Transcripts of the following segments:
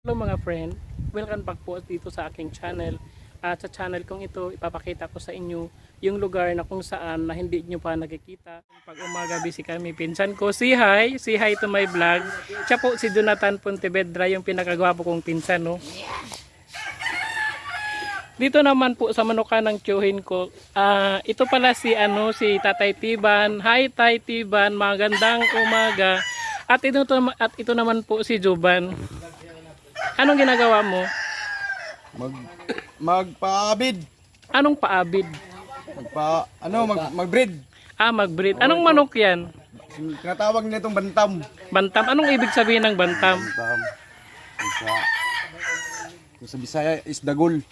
Hello mga friend, welcome back po dito sa aking channel. At sa channel kong ito, ipapakita ko sa inyo yung lugar na kung saan na hindi nyo pa nakikita. Pag umaga busy kami, pinsan ko, si hi, si hi to my vlog. Siya po si Jonathan Pontevedra, yung pinakagwapo kong pinsan, no? Dito naman po sa manuka ng tiyuhin ko, ah, ito pala si ano si Tatay Tiban. Hi Tay Tiban, magandang umaga. At ito at ito naman po si Juban. Anong ginagawa mo? Mag magpaabid. Anong paabid? Magpa ano mag magbreed. Ah, magbreed. Anong manok yan? Tinatawag nila itong bantam. Bantam. Anong ibig sabihin ng bantam? Bantam. Yung Sa yung sa Bisaya is dagol.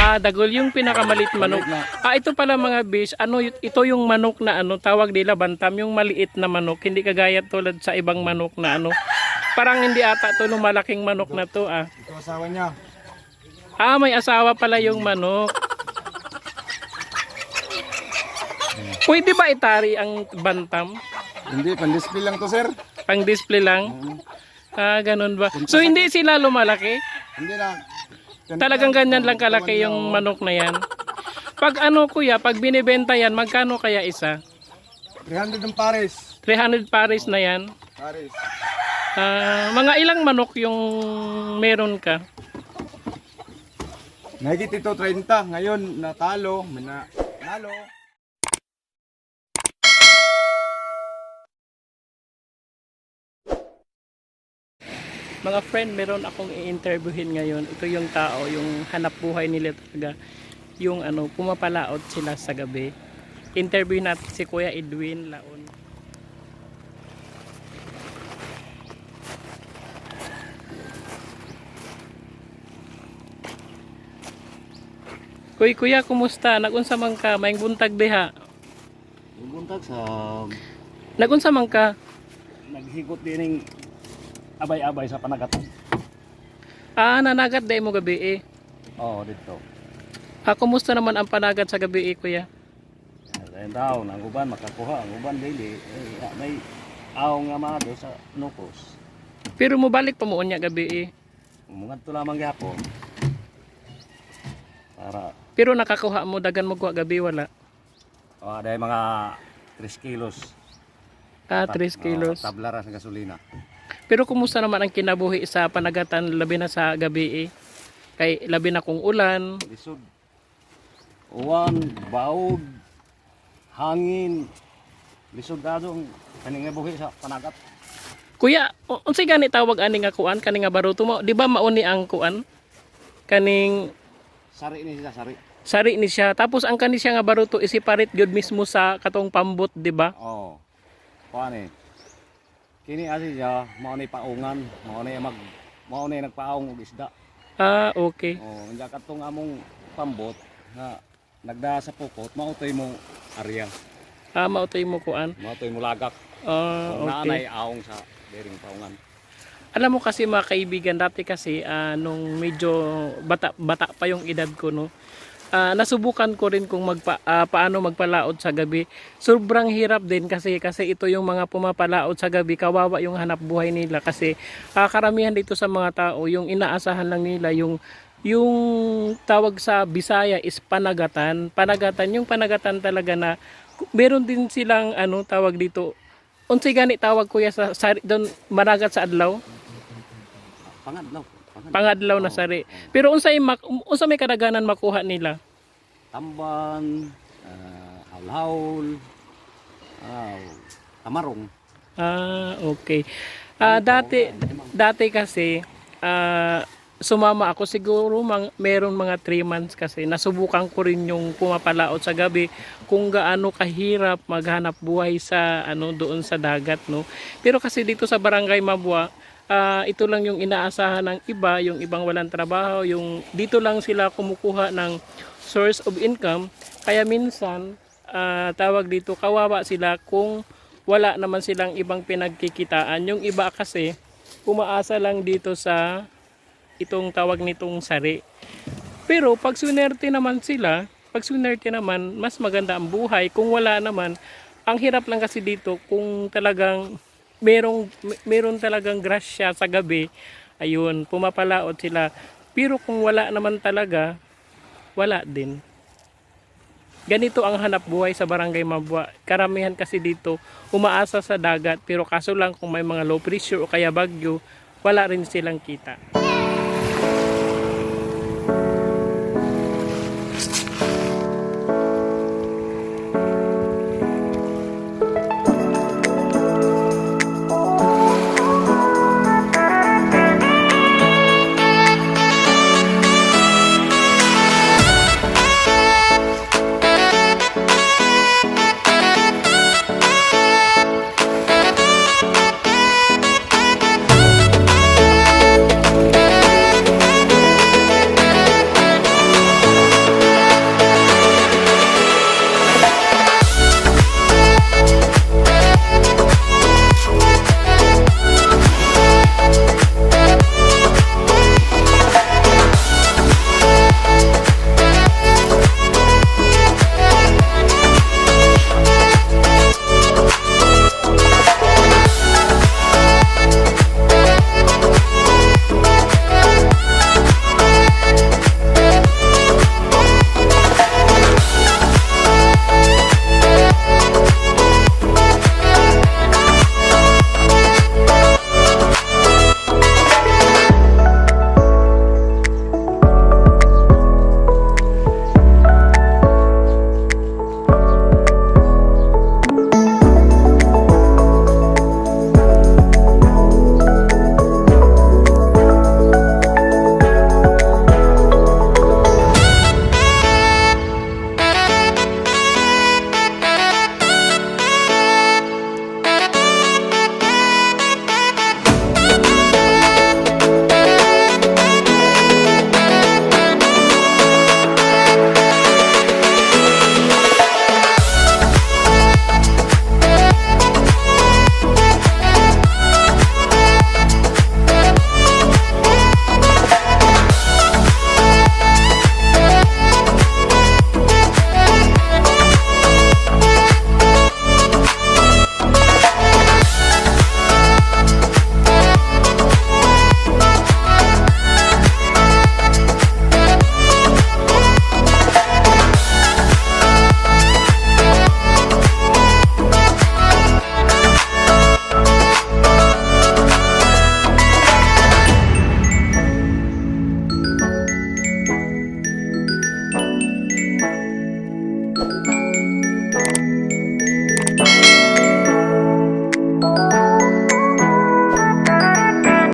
Ah, dagol yung pinakamalit manok. Ah, ito pala mga bish, ano ito yung manok na ano, tawag nila bantam, yung maliit na manok, hindi kagaya tulad sa ibang manok na ano. Parang hindi ata to yung malaking manok na to ah. Ito asawa niya. Ah, may asawa pala yung manok. Pwede ba itari ang bantam? Hindi, pan-display lang to sir. Pang display lang? Ah, ganun ba? So hindi sila lumalaki? Hindi na. Talagang ganyan lang kalaki yung manok na yan. Pag ano kuya, pag binibenta yan, magkano kaya isa? 300 ng pares. 300 pares na yan. Pares. Ah, mga ilang manok yung meron ka? Nagit ito 30. Ngayon natalo, na nalo. Mga friend, meron akong i-interviewin ngayon. Ito yung tao, yung hanap buhay nila talaga. Yung ano, pumapalaot sila sa gabi. Interview natin si Kuya Edwin Laon. Kuy, kuya, kumusta? Nagunsa man ka? Maing buntag diha. Buntag sa Nagunsa man ka? naghigot din ng abay-abay sa panagatan. Ah, nanagat day mo gabi eh. Oo, dito. Ah, kumusta naman ang panagat sa gabi eh, kuya? Ayun daw, ang uban makakuha, ang uban daily. Eh, ah, may aw nga mga sa nukos. Pero mo balik pa mo unya gabi eh. Umungat to lamang gyapon. Para Pero nakakuha mo dagan mo kuha gabi wala. oh, ada mga 3 kilos. Ah, Tab- 3 kilos. Oh, tablara sa gasolina. Pero kumusta naman ang kinabuhi sa panagatan labi na sa gabi eh? Kay labi na kung ulan. Lisod. Uwan, baod, hangin. Lisod kaning nga buhi sa panagat. Kuya, unsay gani tawag ani nga kuan kani nga baruto mo? Di ba mauni ang kuan? Kaning Sari ni siya, sari. Sari ni siya. Tapos ang kani siya nga baruto isiparit gyud mismo sa katong pambot, di ba? Oo. Oh. Eh. Kini asi siya, mao ni paungan, mao ni mag mao ni nagpaong og isda. Ah, okay. Oh, unya katong among pambot nga nagda sa pukot, mao toy mo area. Ah, mautoy mo kuan. Mao toy mo lagak. Ah, Kung okay. naanay aong sa dering paungan. Alam mo kasi mga kaibigan, dati kasi ah, nung medyo bata, bata pa yung edad ko, no, ah, nasubukan ko rin kung magpa, ah, paano magpalaot sa gabi. Sobrang hirap din kasi kasi ito yung mga pumapalaot sa gabi, kawawa yung hanap buhay nila kasi ah, karamihan dito sa mga tao, yung inaasahan lang nila yung yung tawag sa Bisaya is panagatan. Panagatan, yung panagatan talaga na meron din silang ano tawag dito. Unsay gani tawag kuya sa, sa doon managat sa adlaw? Pangadlaw. Pangadlaw. na sari. Pero unsay mak unsa may kadaganan makuha nila? Tamban, ah, haul-haul, ah, tamarong. Ah, okay. Ah, dati dati kasi ah sumama ako siguro mang, meron mga 3 months kasi nasubukan ko rin yung pumapalaot sa gabi kung gaano kahirap maghanap buhay sa ano doon sa dagat no pero kasi dito sa barangay Mabua ah, ito lang yung inaasahan ng iba yung ibang walang trabaho yung dito lang sila kumukuha ng source of income kaya minsan ah, tawag dito kawawa sila kung wala naman silang ibang pinagkikitaan yung iba kasi umaasa lang dito sa itong tawag nitong sari. Pero pag sunerte naman sila, pag sunerte naman, mas maganda ang buhay. Kung wala naman, ang hirap lang kasi dito kung talagang merong meron talagang grasya sa gabi Ayun, pumapalaot sila. Pero kung wala naman talaga, wala din. Ganito ang hanap buhay sa Barangay Mabwa. Karamihan kasi dito umaasa sa dagat pero kaso lang kung may mga low pressure o kaya bagyo, wala rin silang kita.